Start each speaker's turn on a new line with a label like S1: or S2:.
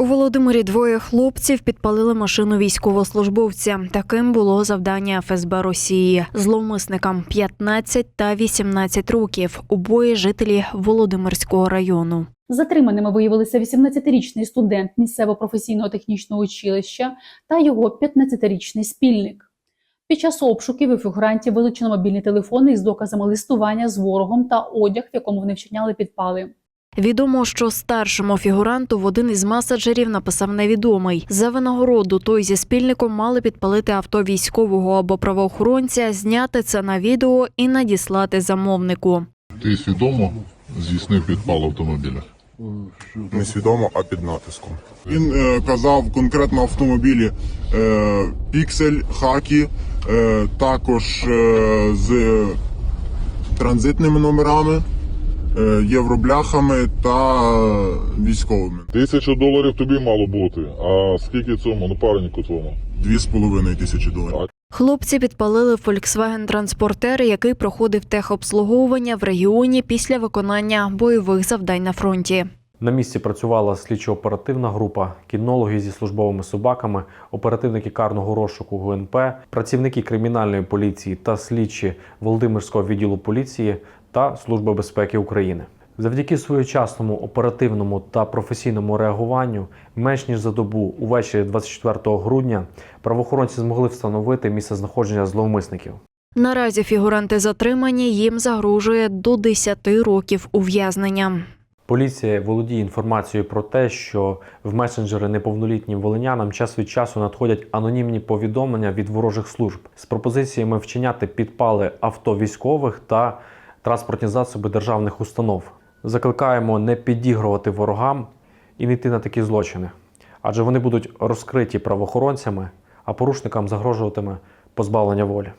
S1: У Володимирі двоє хлопців підпалили машину військовослужбовця. Таким було завдання ФСБ Росії. Зловмисникам 15 та 18 років. Обоє жителі Володимирського району.
S2: Затриманими виявилися 18-річний студент місцевого професійного технічного училища та його 15-річний спільник. Під час обшуків у фігурантів вилучено мобільні телефони із доказами листування з ворогом та одяг, в якому вони вчиняли підпали.
S1: Відомо, що старшому фігуранту в один із меседжерів написав невідомий. За винагороду той зі спільником мали підпалити авто військового або правоохоронця, зняти це на відео і надіслати замовнику.
S3: Ти свідомо здійснив підпал автомобіля?
S4: Несвідомо, а під натиском.
S5: Він е, казав конкретно автомобілі е, Піксель, Хакі, е, також е, з транзитними номерами, євробляхами та військовими.
S3: Тисяча доларів тобі мало бути. А скільки цьому напарнику твоєму?
S5: Дві з половиною тисячі доларів.
S1: Хлопці підпалили Volkswagen транспортер, який проходив техобслуговування в регіоні після виконання бойових завдань на фронті.
S6: На місці працювала слідчо-оперативна група, кінологи зі службовими собаками, оперативники карного розшуку ГУНП, працівники кримінальної поліції та слідчі Володимирського відділу поліції та Служби безпеки України. Завдяки своєчасному оперативному та професійному реагуванню, менш ніж за добу увечері 24 грудня правоохоронці змогли встановити місце знаходження зловмисників.
S1: Наразі фігуранти затримані, їм загрожує до 10 років ув'язнення.
S6: Поліція володіє інформацією про те, що в месенджери неповнолітнім волинянам час від часу надходять анонімні повідомлення від ворожих служб з пропозиціями вчиняти підпали авто військових та транспортні засоби державних установ. Закликаємо не підігрувати ворогам і не йти на такі злочини, адже вони будуть розкриті правоохоронцями, а порушникам загрожуватиме позбавлення волі.